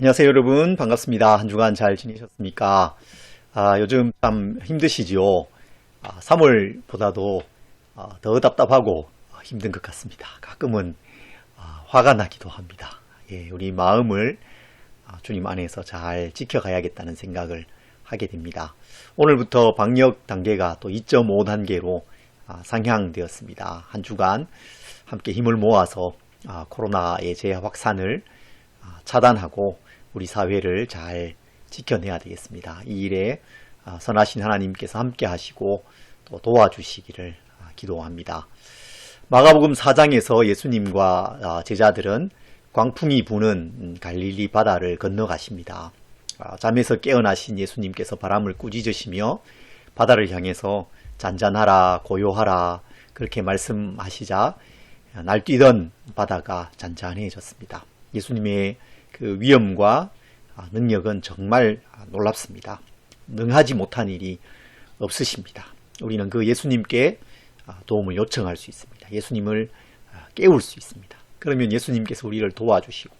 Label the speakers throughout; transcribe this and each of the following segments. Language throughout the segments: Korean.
Speaker 1: 안녕하세요 여러분. 반갑습니다. 한 주간 잘 지내셨습니까? 아, 요즘 참 힘드시지요? 아, 3월보다도 아, 더 답답하고 아, 힘든 것 같습니다. 가끔은 아, 화가 나기도 합니다. 예, 우리 마음을 아, 주님 안에서 잘 지켜가야겠다는 생각을 하게 됩니다. 오늘부터 방역 단계가 또 2.5 단계로 아, 상향되었습니다. 한 주간 함께 힘을 모아서 아, 코로나의 재확산을 아, 차단하고 우리 사회를 잘 지켜내야 되겠습니다. 이 일에 아, 선하신 하나님께서 함께 하시고 또 도와주시기를 아, 기도합니다. 마가복음 4장에서 예수님과 아, 제자들은 광풍이 부는 음, 갈릴리 바다를 건너가십니다. 아, 잠에서 깨어나신 예수님께서 바람을 꾸짖으시며 바다를 향해서 잔잔하라 고요하라 그렇게 말씀하시자 날뛰던 바다가 잔잔해졌습니다. 예수님의 그 위엄과 아, 능력은 정말 놀랍습니다. 능하지 못한 일이 없으십니다. 우리는 그 예수님께 아, 도움을 요청할 수 있습니다. 예수님을 아, 깨울 수 있습니다. 그러면 예수님께서 우리를 도와주시고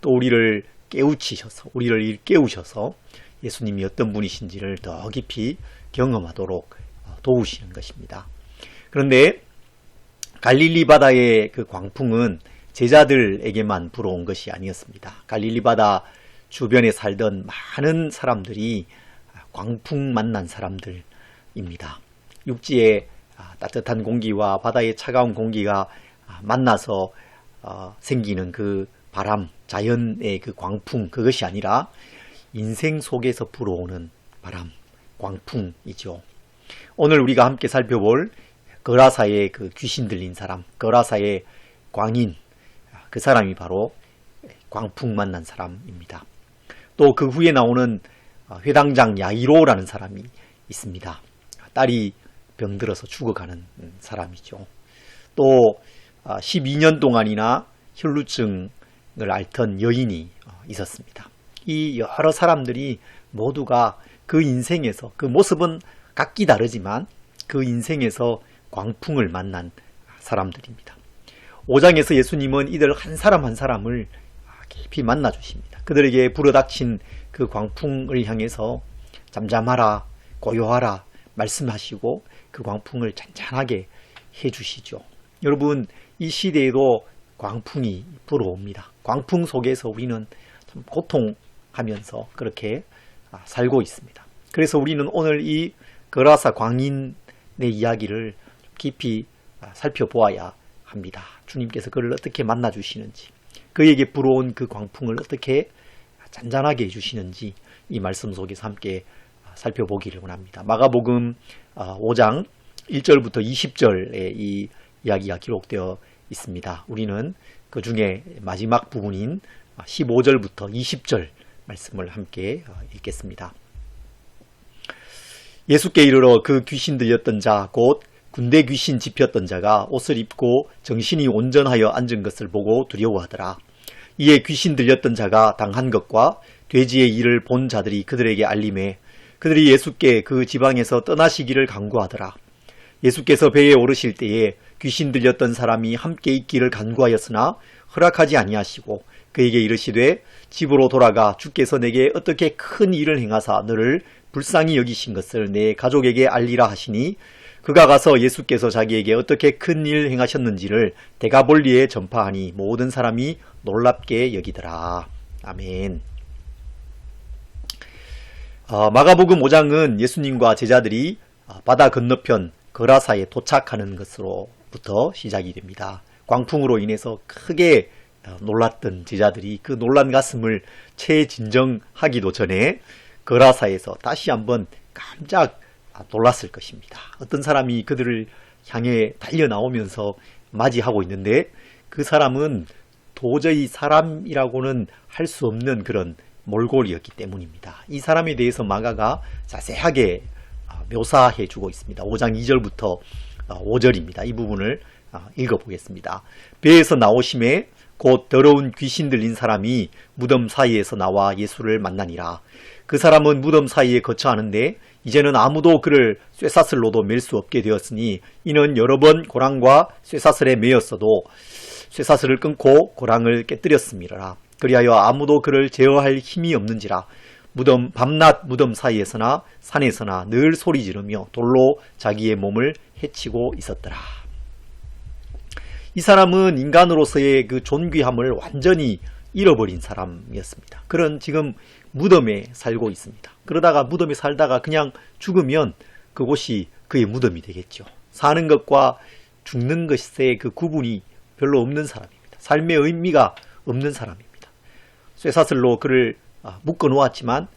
Speaker 1: 또 우리를 깨우치셔서 우리를 일깨우셔서 예수님이 어떤 분이신지를 더 깊이 경험하도록 어, 도우시는 것입니다. 그런데 갈릴리 바다의 그 광풍은 제자들에게만 불어온 것이 아니었습니다. 갈릴리 바다 주변에 살던 많은 사람들이 광풍 만난 사람들입니다. 육지의 아, 따뜻한 공기와 바다의 차가운 공기가 아, 만나서 어, 생기는 그 바람, 자연의 그 광풍, 그것이 아니라 인생 속에서 불어오는 바람, 광풍이죠. 오늘 우리가 함께 살펴볼 거라사의 그 귀신 들린 사람, 거라사의 광인, 그 사람이 바로 광풍 만난 사람입니다. 또 그 후에 나오는 회당장 야이로라는 사람이 있습니다. 딸이 병들어서 죽어가는 사람이죠. 또 12년 동안이나 혈루증을 앓던 여인이 있었습니다. 이 여러 사람들이 모두가 그 인생에서 그 모습은 각기 다르지만 그 인생에서 광풍을 만난 사람들입니다. 5장에서 예수님은 이들 한 사람 한 사람을 깊이 만나 주십니다. 그들에게 불어닥친 그 광풍을 향해서 잠잠하라, 고요하라 말씀하시고 그 광풍을 잔잔하게 해 주시죠. 여러분, 이 시대에도 광풍이 불어옵니다. 광풍 속에서 우리는 참 고통하면서 그렇게 살고 있습니다. 그래서 우리는 오늘 이 거라사 광인의 이야기를 깊이 살펴보아야 합니다. 주님께서 그를 어떻게 만나 주시는지, 그에게 불어온 그 광풍을 어떻게 잔잔하게 해주시는지 이 말씀 속에서 함께 살펴보기를 원합니다. 마가복음 5장 1절부터 20절에 이 이야기가 기록되어 있습니다. 우리는 그 중에 마지막 부분인 15절부터 20절 말씀을 함께 읽겠습니다. 예수께 이르러 그 귀신 들렸던 자, 곧 군대 귀신 집혔던 자가 옷을 입고 정신이 온전하여 앉은 것을 보고 두려워하더라. 이에 귀신 들렸던 자가 당한 것과 돼지의 일을 본 자들이 그들에게 알림해 그들이 예수께 그 지방에서 떠나시기를 간구하더라. 예수께서 배에 오르실 때에 귀신 들렸던 사람이 함께 있기를 간구하였으나 허락하지 아니하시고 그에게 이르시되 집으로 돌아가 주께서 내게 어떻게 큰 일을 행하사 너를 불쌍히 여기신 것을 내 가족에게 알리라 하시니 그가 가서 예수께서 자기에게 어떻게 큰 일 행하셨는지를 대가볼리에 전파하니 모든 사람이 놀랍게 여기더라. 아멘. 어, 마가복음 5장은 예수님과 제자들이 바다 건너편 거라사에 도착하는 것으로부터 시작이 됩니다. 광풍으로 인해서 크게 놀랐던 제자들이 그 놀란 가슴을 채 진정하기도 전에 거라사에서 다시 한번 깜짝 놀랐을 것입니다. 어떤 사람이 그들을 향해 달려 나오면서 맞이하고 있는데 그 사람은 도저히 사람이라고는 할 수 없는 그런 몰골이었기 때문입니다. 이 사람에 대해서 마가가 자세하게 묘사해 주고 있습니다. 5장 2절부터 5절입니다. 이 부분을 읽어보겠습니다. 배에서 나오심에 곧 더러운 귀신 들린 사람이 무덤 사이에서 나와 예수를 만나니라. 그 사람은 무덤 사이에 거처하는데 이제는 아무도 그를 쇠사슬로도 맬 수 없게 되었으니 이는 여러 번 고랑과 쇠사슬에 매였어도 쇠사슬을 끊고 고랑을 깨뜨렸습니다. 그리하여 아무도 그를 제어할 힘이 없는지라 무덤 밤낮 무덤 사이에서나 산에서나 늘 소리 지르며 돌로 자기의 몸을 해치고 있었더라. 이 사람은 인간으로서의 그 존귀함을 완전히 잃어버린 사람이었습니다. 그런 지금 무덤에 살고 있습니다. 그러다가 무덤에 살다가 그냥 죽으면 그곳이 그의 무덤이 되겠죠. 사는 것과 죽는 것의 그 구분이 별로 없는 사람입니다. 삶의 의미가 없는 사람입니다. 쇠사슬로 그를 아, 묶어 놓았지만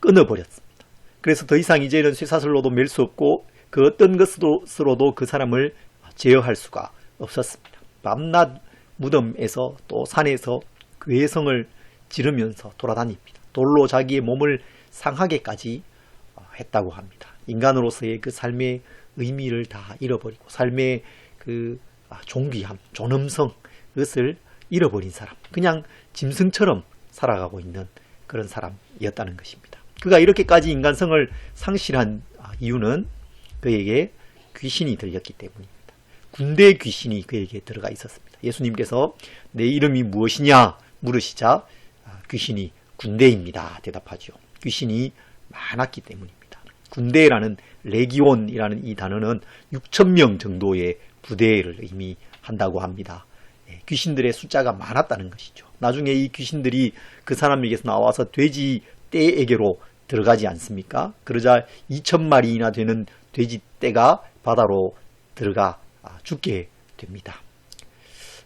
Speaker 1: 끊어버렸습니다. 그래서 더 이상 이제는 쇠사슬로도 멜수 없고 그 어떤 것으로도 그 사람을 제어할 수가 없었습니다. 밤낮 무덤에서 또 산에서 괴성을 지르면서 돌아다닙니다. 돌로 자기의 몸을 상하게까지 어, 했다고 합니다. 인간으로서의 그 삶의 의미를 다 잃어버리고 삶의 그 아, 존귀함, 존엄성 그것을 잃어버린 사람, 그냥 짐승처럼 살아가고 있는 그런 사람이었다는 것입니다. 그가 이렇게까지 인간성을 상실한 아, 이유는 그에게 귀신이 들렸기 때문입니다. 군대 귀신이 그에게 들어가 있었습니다. 예수님께서 내 이름이 무엇이냐 물으시자 아, 귀신이 군대입니다. 대답하죠. 귀신이 많았기 때문입니다. 군대라는 레기온이라는 이 단어는 6천 명 정도의 부대를 의미한다고 합니다. 예, 귀신들의 숫자가 많았다는 것이죠. 나중에 이 귀신들이 그 사람에게서 나와서 돼지 떼에게로 들어가지 않습니까? 그러자 2천 마리나 되는 돼지 떼가 바다로 들어가 아, 죽게 됩니다.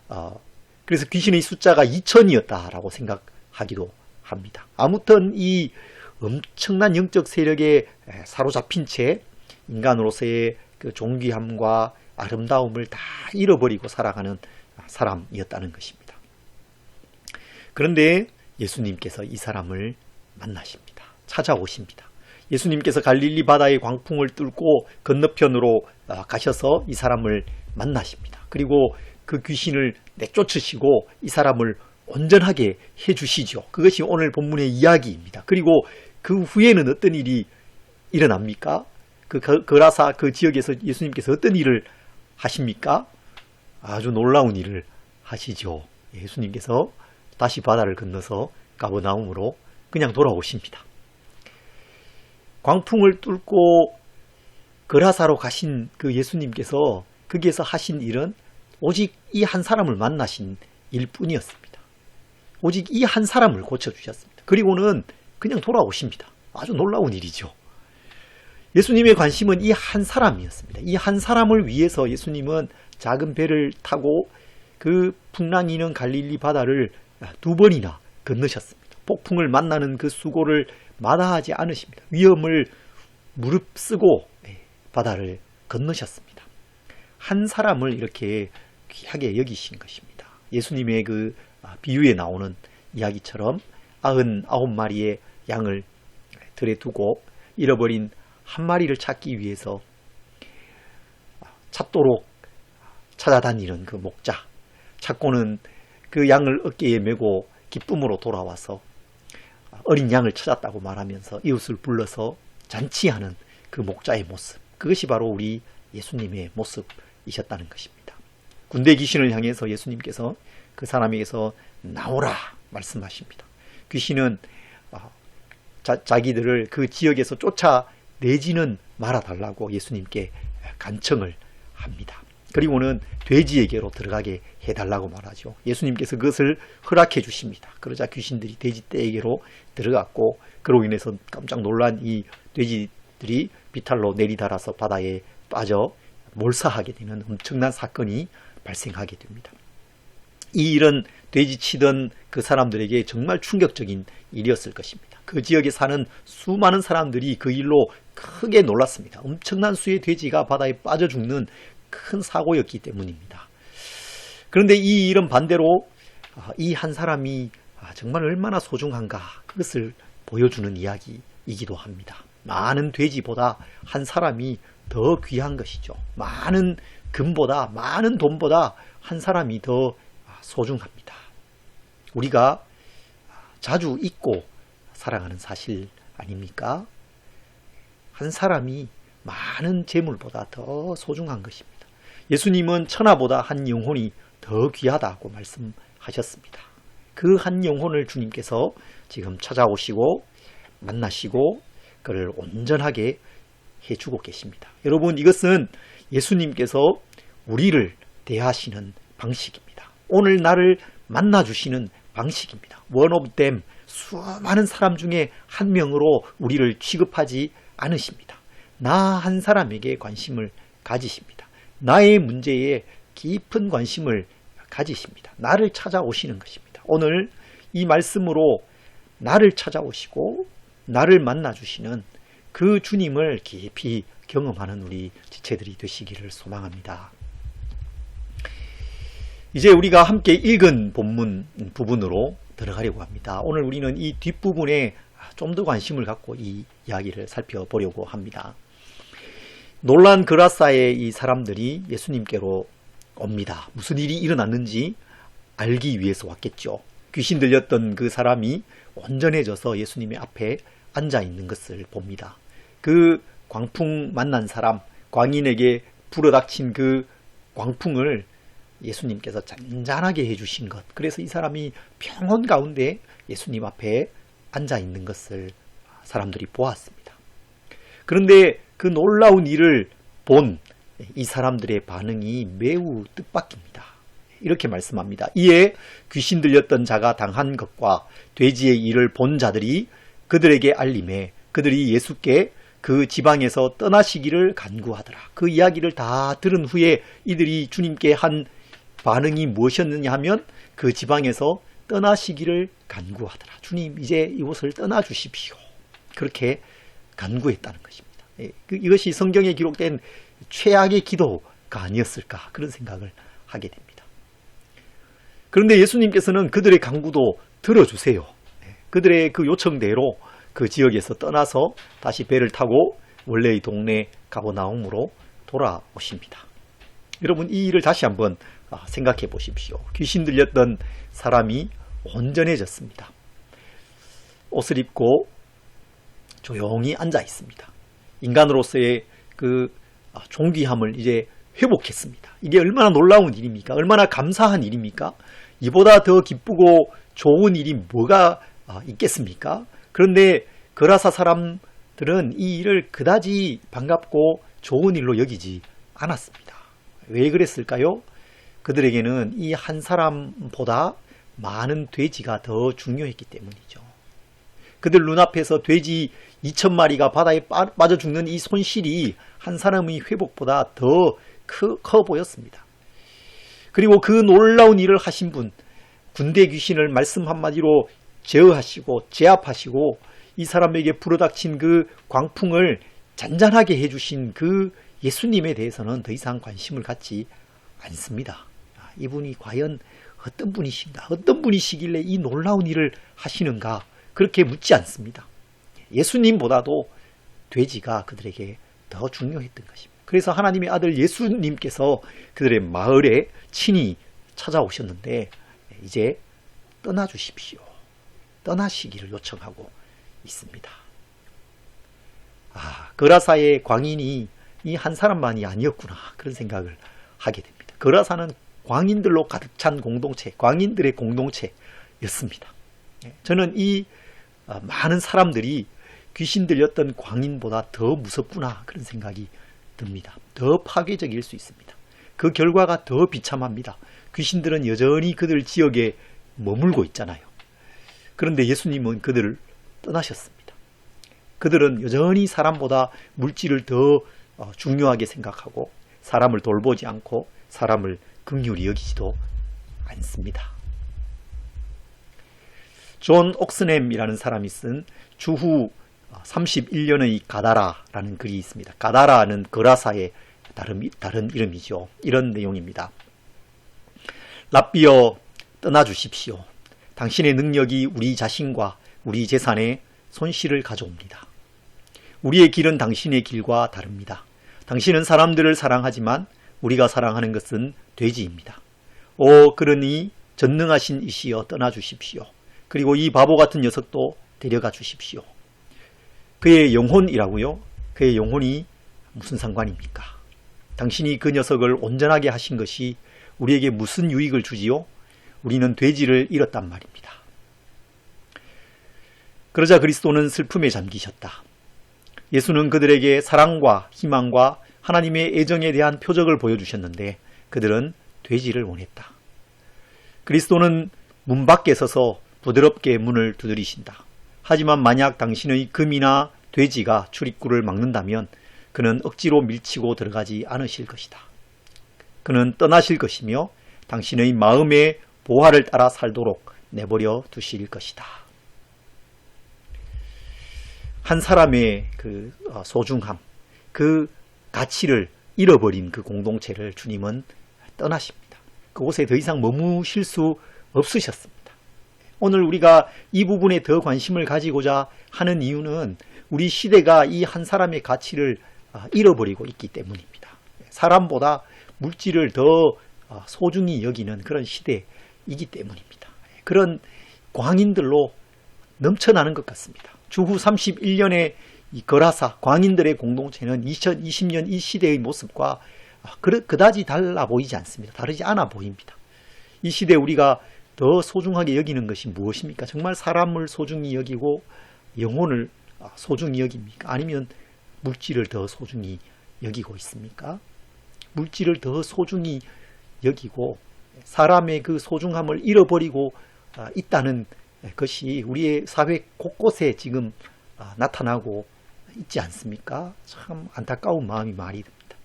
Speaker 1: 어, 그래서 귀신의 숫자가 2천이었다라고 생각하기도 합니다. 아무튼 이 엄청난 영적 세력에 사로잡힌 채 인간으로서의 그 존귀함과 아름다움을 다 잃어버리고 살아가는 사람이었다는 것입니다. 그런데 예수님께서 이 사람을 만나십니다. 찾아오십니다. 예수님께서 갈릴리 바다의 광풍을 뚫고 건너편으로 아, 가셔서 이 사람을 만나십니다. 그리고 그 귀신을 내쫓으시고 이 사람을 온전하게 해주시죠. 그것이 오늘 본문의 이야기입니다. 그리고 그 후에는 어떤 일이 일어납니까? 그 거라사 그 지역에서 예수님께서 어떤 일을 하십니까? 아주 놀라운 일을 하시죠. 예수님께서 다시 바다를 건너서 가버나움으로 그냥 돌아오십니다. 광풍을 뚫고 거라사로 가신 그 예수님께서 거기에서 하신 일은 오직 이 한 사람을 만나신 일뿐이었습니다. 오직 이 한 사람을 고쳐주셨습니다. 그리고는 그냥 돌아오십니다. 아주 놀라운 일이죠. 예수님의 관심은 이 한 사람이었습니다. 이 한 사람을 위해서 예수님은 작은 배를 타고 그 풍랑이는 갈릴리 바다를 두 번이나 건너셨습니다. 폭풍을 만나는 그 수고를 마다하지 않으십니다. 위험을 무릅쓰고 네, 바다를 건너셨습니다. 한 사람을 이렇게 귀하게 여기신 것입니다. 예수님의 그 아, 비유에 나오는 이야기처럼 99마리의 양을 들에 두고 잃어버린 한 마리를 찾기 위해서 찾도록 찾아다니는 그 목자 찾고는 그 양을 어깨에 메고 기쁨으로 돌아와서 어린 양을 찾았다고 말하면서 이웃을 불러서 잔치하는 그 목자의 모습 그것이 바로 우리 예수님의 모습이셨다는 것입니다. 군대 귀신을 향해서 예수님께서 그 사람에게서 나오라 말씀하십니다. 귀신은 아, 자, 자기들을 그 지역에서 쫓아내지는 말아달라고 예수님께 간청을 합니다. 그리고는 돼지에게로 들어가게 해달라고 말하죠. 예수님께서 그것을 허락해 주십니다. 그러자 귀신들이 돼지 떼에게로 들어갔고 그로 인해서 깜짝 놀란 이 돼지들이 비탈로 내리달아서 바다에 빠져 몰사하게 되는 엄청난 사건이 발생하게 됩니다. 이 일은 돼지 치던 그 사람들에게 정말 충격적인 일이었을 것입니다. 그 지역에 사는 수많은 사람들이 그 일로 크게 놀랐습니다. 엄청난 수의 돼지가 바다에 빠져 죽는 큰 사고였기 때문입니다. 그런데 이 일은 반대로 아, 이한 사람이 아, 정말 얼마나 소중한가 그것을 보여주는 이야기이기도 합니다. 많은 돼지보다 한 사람이 더 귀한 것이죠. 많은 금보다 많은 돈보다 한 사람이 더 소중합니다. 우리가 자주 잊고 살아가는 사실 아닙니까? 한 사람이 많은 재물보다 더 소중한 것입니다. 예수님은 천하보다 한 영혼이 더 귀하다고 말씀하셨습니다. 그 한 영혼을 주님께서 지금 찾아오시고 만나시고 그를 온전하게 해주고 계십니다. 여러분 이것은 예수님께서 우리를 대하시는 방식입니다. 오늘 나를 만나주시는 방식입니다. One of them 수많은 사람 중에 한 명으로 우리를 취급하지 않으십니다. 나 한 사람에게 관심을 가지십니다. 나의 문제에 깊은 관심을 가지십니다. 나를 찾아오시는 것입니다. 오늘 이 말씀으로 나를 찾아오시고 나를 만나주시는 그 주님을 깊이 경험하는 우리 지체들이 되시기를 소망합니다. 이제 우리가 함께 읽은 본문 부분으로 들어가려고 합니다. 오늘 우리는 이 뒷부분에 좀 더 관심을 갖고 이 이야기를 살펴보려고 합니다. 놀란 그라사의 이 사람들이 예수님께로 옵니다. 무슨 일이 일어났는지 알기 위해서 왔겠죠. 귀신 들렸던 그 사람이 온전해져서 예수님의 앞에 앉아 있는 것을 봅니다. 그 광풍 만난 사람, 광인에게 불어닥친 그 광풍을 예수님께서 잔잔하게 해주신 것. 그래서 이 사람이 평온 가운데 예수님 앞에 앉아 있는 것을 사람들이 보았습니다. 그런데 그 놀라운 일을 본 이 사람들의 반응이 매우 뜻밖입니다. 이렇게 말씀합니다. 이에 귀신 들렸던 자가 당한 것과 돼지의 일을 본 자들이 그들에게 알림해 그들이 예수께 그 지방에서 떠나시기를 간구하더라. 그 이야기를 다 들은 후에 이들이 주님께 한 반응이 무엇이었느냐 하면 그 지방에서 떠나시기를 간구하더라. 주님 이제 이곳을 떠나 주십시오. 그렇게 간구했다는 것입니다. 예, 그- 이것이 성경에 기록된 최악의 기도가 아니었을까 그런 생각을 하게 됩니다. 그런데 예수님께서는 그들의 간구도 들어주세요. 예, 그들의 그 요청대로 그 지역에서 떠나서 다시 배를 타고 원래의 동네 가보나움으로 돌아오십니다. 여러분 이 일을 다시 한번 아, 생각해 보십시오. 귀신 들렸던 사람이 온전해졌습니다. 옷을 입고 조용히 앉아 있습니다. 인간으로서의 그 아, 존귀함을 이제 회복했습니다. 이게 얼마나 놀라운 일입니까? 얼마나 감사한 일입니까? 이보다 더 기쁘고 좋은 일이 뭐가 아, 있겠습니까? 그런데 그라사 사람들은 이 일을 그다지 반갑고 좋은 일로 여기지 않았습니다. 왜 그랬을까요? 그들에게는 이 한 사람보다 많은 돼지가 더 중요했기 때문이죠. 그들 눈앞에서 돼지 2천 마리가 바다에 빠- 빠져 죽는 이 손실이 한 사람의 회복보다 더 크- 커 보였습니다. 그리고 그 놀라운 일을 하신 분, 군대 귀신을 말씀 한마디로 제어하시고 제압하시고 이 사람에게 불어닥친 그 광풍을 잔잔하게 해주신 그 예수님에 대해서는 더 이상 관심을 갖지 않습니다. 아, 이분이 과연 어떤 분이신가, 어떤 분이시길래 이 놀라운 일을 하시는가 그렇게 묻지 않습니다. 예수님보다도 돼지가 그들에게 더 중요했던 것입니다. 그래서 하나님의 아들 예수님께서 그들의 마을에 친히 찾아오셨는데 이제 떠나 주십시오. 떠나시기를 요청하고 있습니다. 아, 그라사의 광인이 이 한 사람만이 아니었구나. 그런 생각을 하게 됩니다. 그라사는 광인들로 가득 찬 공동체, 광인들의 공동체였습니다. 예, 저는 이 아, 많은 사람들이 귀신 들렸던 광인보다 더 무섭구나. 그런 생각이 듭니다. 더 파괴적일 수 있습니다. 그 결과가 더 비참합니다. 귀신들은 여전히 그들 지역에 머물고 있잖아요. 그런데 예수님은 그들을 떠나셨습니다. 그들은 여전히 사람보다 물질을 더 어, 중요하게 생각하고 사람을 돌보지 않고 사람을 긍휼히 여기지도 않습니다. 존 옥스넴이라는 사람이 쓴 주후 31년의 가다라라는 글이 있습니다. 가다라는 그라사의 다른, 다른 이름이죠. 이런 내용입니다. 랍비어 떠나주십시오. 당신의 능력이 우리 자신과 우리 재산에 손실을 가져옵니다. 우리의 길은 당신의 길과 다릅니다. 당신은 사람들을 사랑하지만 우리가 사랑하는 것은 돼지입니다. 오, 그러니 전능하신 이시여 떠나 주십시오. 그리고 이 바보 같은 녀석도 데려가 주십시오. 그의 영혼이라고요? 그의 영혼이 무슨 상관입니까? 당신이 그 녀석을 온전하게 하신 것이 우리에게 무슨 유익을 주지요? 우리는 돼지를 잃었단 말입니다. 그러자 그리스도는 슬픔에 잠기셨다. 예수는 그들에게 사랑과 희망과 하나님의 애정에 대한 표적을 보여주셨는데 그들은 돼지를 원했다. 그리스도는 문 밖에 서서 부드럽게 문을 두드리신다. 하지만 만약 당신의 금이나 돼지가 출입구를 막는다면 그는 억지로 밀치고 들어가지 않으실 것이다. 그는 떠나실 것이며 당신의 마음의 보화를 따라 살도록 내버려 두실 것이다. 한 사람의 그 어, 소중함, 그 가치를 잃어버린 그 공동체를 주님은 떠나십니다. 그곳에 더 이상 머무실 수 없으셨습니다. 오늘 우리가 이 부분에 더 관심을 가지고자 하는 이유는 우리 시대가 이 한 사람의 가치를 아, 잃어버리고 있기 때문입니다. 사람보다 물질을 더 아, 소중히 여기는 그런 시대이기 때문입니다. 그런 광인들로 넘쳐나는 것 같습니다. 주후 31년의 이 거라사 광인들의 공동체는 2020년 이 시대의 모습과 아, 그다지 달라 보이지 않습니다. 다르지 않아 보입니다. 이 시대 우리가 더 소중하게 여기는 것이 무엇입니까? 정말 사람을 소중히 여기고 영혼을 소중히 여깁니까? 아니면 물질을 더 소중히 여기고 있습니까? 물질을 더 소중히 여기고 사람의 그 소중함을 잃어버리고 있다는 것이 우리의 사회 곳곳에 지금 나타나고 있지 않습니까? 참 안타까운 마음이 많이 듭니다.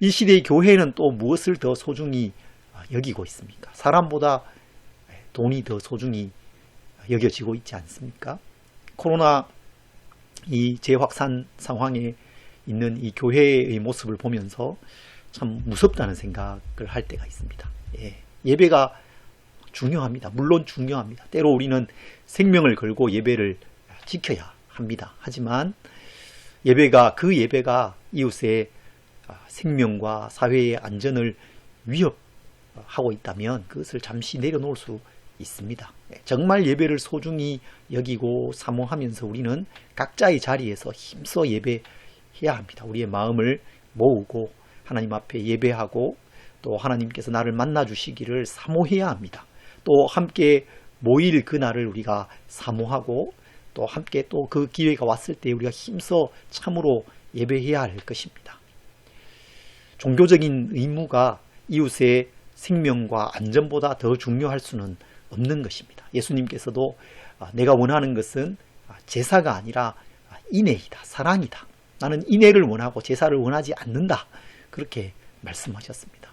Speaker 1: 이 시대의 교회는 또 무엇을 더 소중히 여기고 있습니까? 사람보다 돈이 더 소중히 여겨지고 있지 않습니까? 코로나 이 재확산 상황에 있는 이 교회의 모습을 보면서 참 무섭다는 생각을 할 때가 있습니다. 예, 예배가 중요합니다. 물론 중요합니다. 때로 우리는 생명을 걸고 예배를 지켜야 합니다. 하지만 예배가 그 예배가 이웃의 생명과 사회의 안전을 위협하고 있다면 그것을 잠시 내려놓을 수 있습니다. 예, 정말 예배를 소중히 여기고 사모하면서 우리는 각자의 자리에서 힘써 예배해야 합니다. 우리의 마음을 모으고 하나님 앞에 예배하고 또 하나님께서 나를 만나 주시기를 사모해야 합니다. 또 함께 모일 그날을 우리가 사모하고 또 함께 또 그 기회가 왔을 때 우리가 힘써 참으로 예배해야 할 것입니다. 종교적인 의무가 이웃의 생명과 안전보다 더 중요할 수는 없는 것입니다. 예수님께서도 아, 내가 원하는 것은 아, 제사가 아니라 아, 인애이다. 사랑이다. 나는 인애를 원하고 제사를 원하지 않는다. 그렇게 말씀하셨습니다.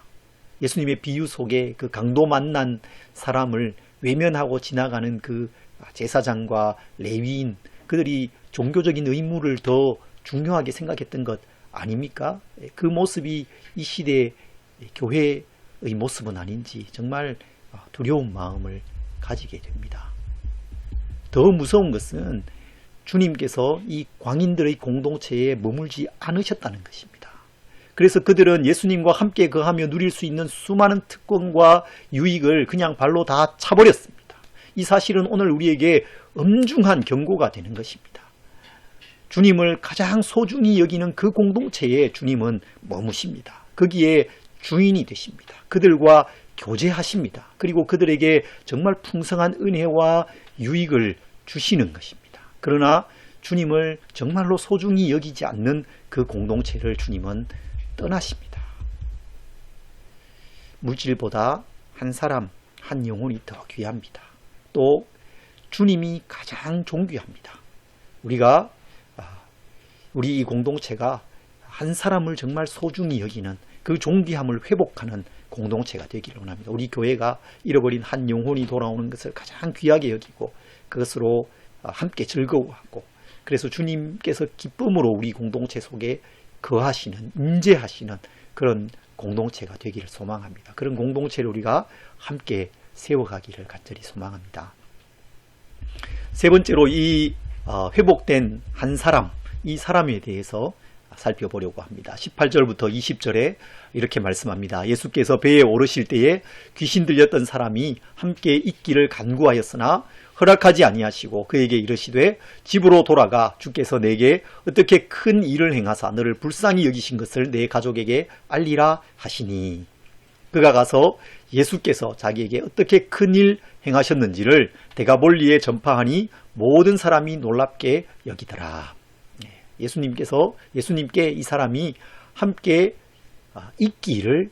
Speaker 1: 예수님의 비유 속에 그 강도 만난 사람을 외면하고 지나가는 그 제사장과 레위인 그들이 종교적인 의무를 더 중요하게 생각했던 것 아닙니까? 그 모습이 이 시대의 교회의 모습은 아닌지 정말 두려운 마음을 가지게 됩니다. 더 무서운 것은 주님께서 이 광인들의 공동체에 머물지 않으셨다는 것입니다. 그래서 그들은 예수님과 함께 거하며 누릴 수 있는 수많은 특권과 유익을 그냥 발로 다 차버렸습니다. 이 사실은 오늘 우리에게 엄중한 경고가 되는 것입니다. 주님을 가장 소중히 여기는 그 공동체에 주님은 머무십니다. 거기에 주인이 되십니다. 그들과 교제하십니다. 그리고 그들에게 정말 풍성한 은혜와 유익을 주시는 것입니다. 그러나 주님을 정말로 소중히 여기지 않는 그 공동체를 주님은 떠나십니다. 물질보다 한 사람, 한 영혼이 더 귀합니다. 또 주님이 가장 존귀합니다. 우리가 아, 우리 이 공동체가 한 사람을 정말 소중히 여기는 그 존귀함을 회복하는 공동체가 되기를 원합니다. 우리 교회가 잃어버린 한 영혼이 돌아오는 것을 가장 귀하게 여기고 그것으로 아, 함께 즐거워하고 그래서 주님께서 기쁨으로 우리 공동체 속에 거하시는 임재하시는 그런 공동체가 되기를 소망합니다. 그런 공동체를 우리가 함께 세워가기를 간절히 소망합니다. 세 번째로 이 어, 회복된 한 사람, 이 사람에 대해서 살펴보려고 합니다. 18절부터 20절에 이렇게 말씀합니다. 예수께서 배에 오르실 때에 귀신 들렸던 사람이 함께 있기를 간구하였으나 허락하지 아니하시고 그에게 이르시되 집으로 돌아가 주께서 내게 어떻게 큰 일을 행하사 너를 불쌍히 여기신 것을 내 가족에게 알리라 하시니 그가 가서 예수께서 자기에게 어떻게 큰 일 행하셨는지를 대가볼리에 전파하니 모든 사람이 놀랍게 여기더라. 예, 예수님께서 예수님께 이 사람이 함께 아, 있기를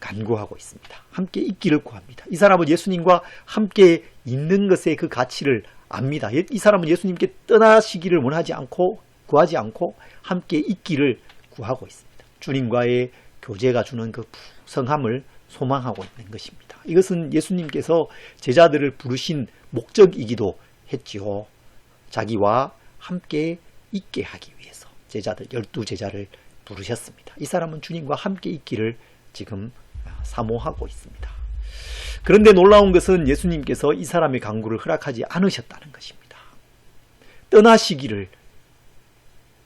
Speaker 1: 간구하고 있습니다. 함께 있기를 구합니다. 이 사람은 예수님과 함께 있는 것의 그 가치를 압니다. 예, 이 사람은 예수님께 떠나시기를 원하지 않고 구하지 않고 함께 있기를 구하고 있습니다. 주님과의 교제가 주는 그풍 성함을 소망하고 있는 것입니다. 이것은 예수님께서 제자들을 부르신 목적이기도 했지요. 자기와 함께 있게 하기 위해서 제자들 열두 제자를 부르셨습니다. 이 사람은 주님과 함께 있기를 지금 사모하고 있습니다. 그런데 놀라운 것은 예수님께서 이 사람의 강구를 허락하지 않으셨다는 것입니다. 떠나시기를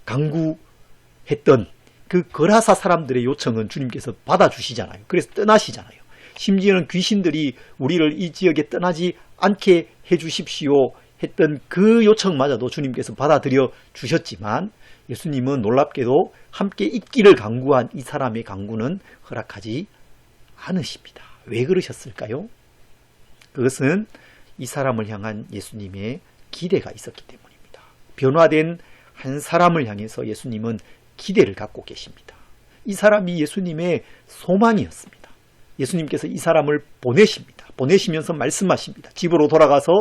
Speaker 1: 강구했던 그 거라사 사람들의 요청은 주님께서 받아주시잖아요. 그래서 떠나시잖아요. 심지어는 귀신들이 우리를 이 지역에 떠나지 않게 해주십시오 했던 그 요청마저도 주님께서 받아들여 주셨지만 예수님은 놀랍게도 함께 있기를 강구한 이 사람의 강구는 허락하지 않으십니다. 왜 그러셨을까요? 그것은 이 사람을 향한 예수님의 기대가 있었기 때문입니다. 변화된 한 사람을 향해서 예수님은 기대를 갖고 계십니다. 이 사람이 예수님의 소망이었습니다. 예수님께서 이 사람을 보내십니다. 보내시면서 말씀하십니다. 집으로 돌아가서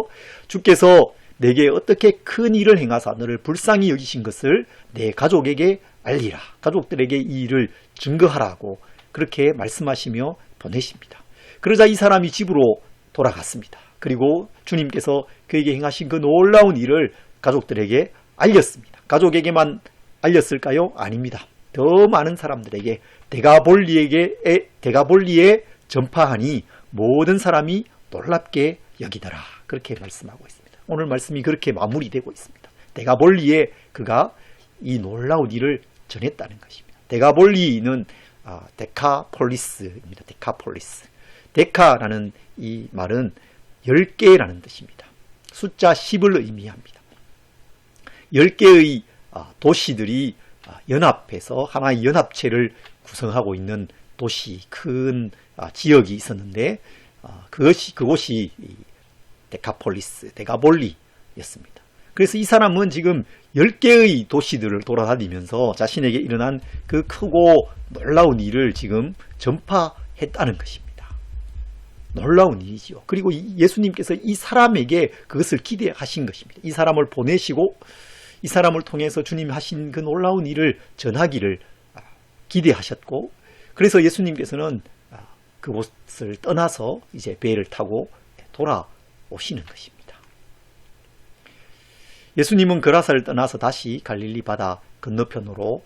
Speaker 1: 주께서 내게 어떻게 큰 일을 행하사 너를 불쌍히 여기신 것을 내 가족에게 알리라. 가족들에게 이 일을 증거하라고 그렇게 말씀하시며 보내십니다. 그러자 이 사람이 집으로 돌아갔습니다. 그리고 주님께서 그에게 행하신 그 놀라운 일을 가족들에게 알렸습니다. 가족에게만 알렸을까요? 아닙니다. 더 많은 사람들에게 대가볼리에게 대가볼리에 전파하니 모든 사람이 놀랍게 여기더라. 그렇게 말씀하고 있습니다. 오늘 말씀이 그렇게 마무리되고 있습니다. 대가볼리에 그가 이 놀라운 일을 전했다는 것입니다. 대가볼리는 아, 데카폴리스입니다. 데카폴리스. 데카라는 이 말은 10개라는 뜻입니다. 숫자 10을 의미합니다. 10개의 아, 도시들이 아, 연합해서 하나의 연합체를 구성하고 있는 도시, 큰 아, 지역이 있었는데 그것이 그곳이 데카폴리스, 데가볼리였습니다. 그래서 이 사람은 지금 10개의 도시들을 돌아다니면서 자신에게 일어난 그 크고 놀라운 일을 지금 전파했다는 것입니다. 놀라운 일이죠. 그리고 예수님께서 이 사람에게 그것을 기대하신 것입니다. 이 사람을 보내시고 이 사람을 통해서 주님 하신 그 놀라운 일을 전하기를 기대하셨고 그래서 예수님께서는 그곳을 떠나서 이제 배를 타고 돌아오시는 것입니다. 예수님은 그라사를 떠나서 다시 갈릴리 바다 건너편으로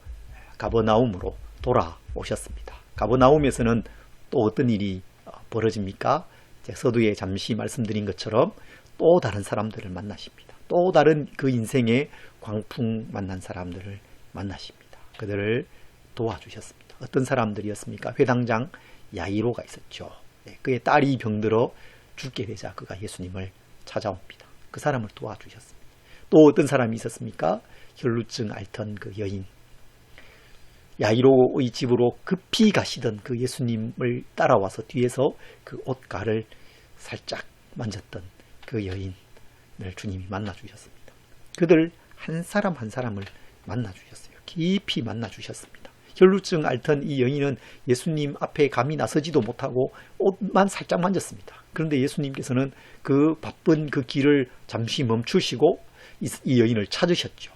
Speaker 1: 가버나움으로 돌아오셨습니다. 가버나움에서는 또 어떤 일이 벌어집니까? 서두에 잠시 말씀드린 것처럼 또 다른 사람들을 만나십니다. 또 다른 그 인생의 광풍 만난 사람들을 만나십니다. 그들을 도와주셨습니다. 어떤 사람들이었습니까? 회당장 야이로가 있었죠. 네, 그의 딸이 병들어 죽게 되자 그가 예수님을 찾아옵니다. 그 사람을 도와주셨습니다. 또 어떤 사람이 있었습니까? 혈루증 앓던 그 여인 야이로의 집으로 급히 가시던 그 예수님을 따라와서 뒤에서 그 옷가를 살짝 만졌던 그 여인 을 주님이 만나 주셨습니다. 그들 한 사람 한 사람을 만나 주셨어요. 깊이 만나 주셨습니다. 혈루증 앓던 이 여인은 예수님 앞에 감히 나서지도 못하고 옷만 살짝 만졌습니다. 그런데 예수님께서는 그 바쁜 그 길을 잠시 멈추시고 이 여인을 찾으셨죠.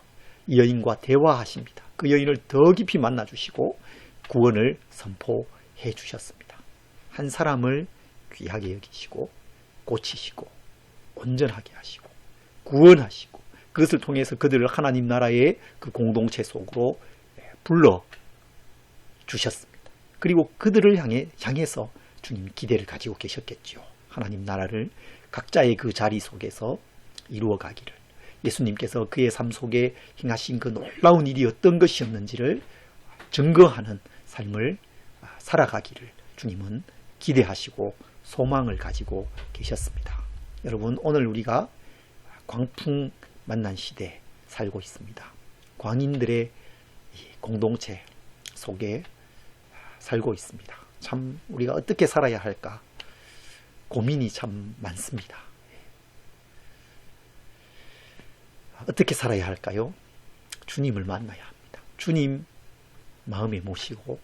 Speaker 1: 이 여인과 대화하십니다. 그 여인을 더 깊이 만나 주시고 구원을 선포해 주셨습니다. 한 사람을 귀하게 여기시고 고치시고 온전하게 하시고 구원하시고 그것을 통해서 그들을 하나님 나라의 그 공동체 속으로 불러 주셨습니다. 그리고 그들을 향해 향해서 주님 기대를 가지고 계셨겠지요. 하나님 나라를 각자의 그 자리 속에서 이루어 가기를 예수님께서 그의 삶 속에 행하신 그 놀라운 일이 어떤 것이었는지를 증거하는 삶을 살아가기를 주님은 기대하시고 소망을 가지고 계셨습니다. 여러분 오늘 우리가 광풍 만난 시대 살고 있습니다. 광인들의 공동체 속에 살고 있습니다. 참 우리가 어떻게 살아야 할까? 고민이 참 많습니다. 어떻게 살아야 할까요? 주님을 만나야 합니다. 주님 마음에 모시고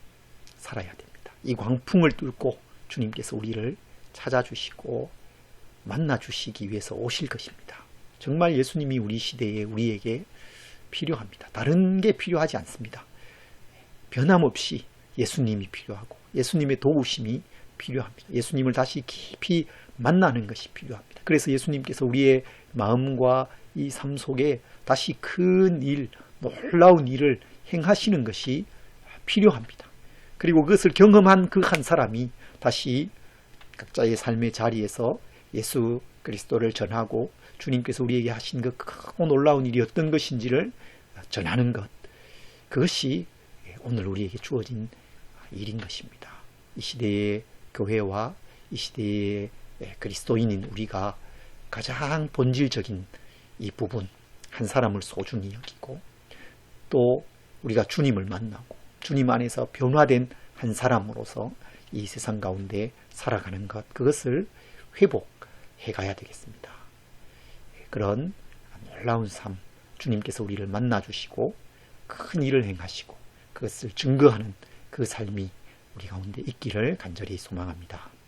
Speaker 1: 살아야 됩니다. 이 광풍을 뚫고 주님께서 우리를 찾아주시고 만나주시기 위해서 오실 것입니다. 정말 예수님이 우리 시대에 우리에게 필요합니다. 다른 게 필요하지 않습니다. 변함없이 예수님이 필요하고 예수님의 도우심이 필요합니다. 예수님을 다시 깊이 만나는 것이 필요합니다. 그래서 예수님께서 우리의 마음과 이 삶 속에 다시 큰 일, 놀라운 일을 행하시는 것이 필요합니다. 그리고 그것을 경험한 그 한 사람이 다시 각자의 삶의 자리에서 예수 그리스도를 전하고 주님께서 우리에게 하신 그 크고 놀라운 일이 어떤 것인지를 전하는 것. 그것이 오늘 우리에게 주어진 일인 것입니다. 이 시대의 교회와 이 시대의 그리스도인인 우리가 가장 본질적인 이 부분, 한 사람을 소중히 여기고 또 우리가 주님을 만나고 주님 안에서 변화된 한 사람으로서 이 세상 가운데 살아가는 것, 그것을 회복해 가야 되겠습니다. 그런 놀라운 삶, 주님께서 우리를 만나 주시고 큰 일을 행하시고 그것을 증거하는 그 삶이 우리 가운데 있기를 간절히 소망합니다.